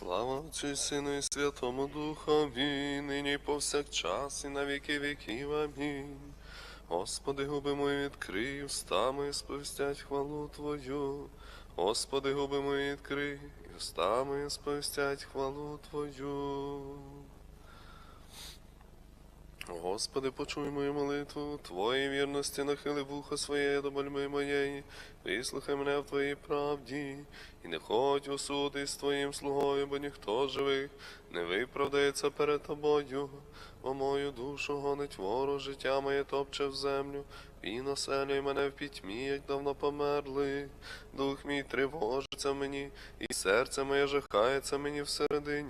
Слава Отцю і Сину і Святому Духові, нині повсякчас і на віки віків. Амінь. Господи, губи мої відкрий, уста мої сповістять хвалу Твою. Господи, губи мої відкрий, устами уста мої сповістять хвалу Твою. Господи, почуй мою молитву, Твої вірності нахили вухо своє до больми моєї, вислухай мене в Твоїй правді, і не ходь у суд із Твоїм слугою, бо ніхто з живих не виправдається перед Тобою, бо мою душу гонить ворог, життя моє топче в землю, і населює мене в пітьмі, як давно померли. Дух мій тривожиться мені, і серце моє жахається мені всередині.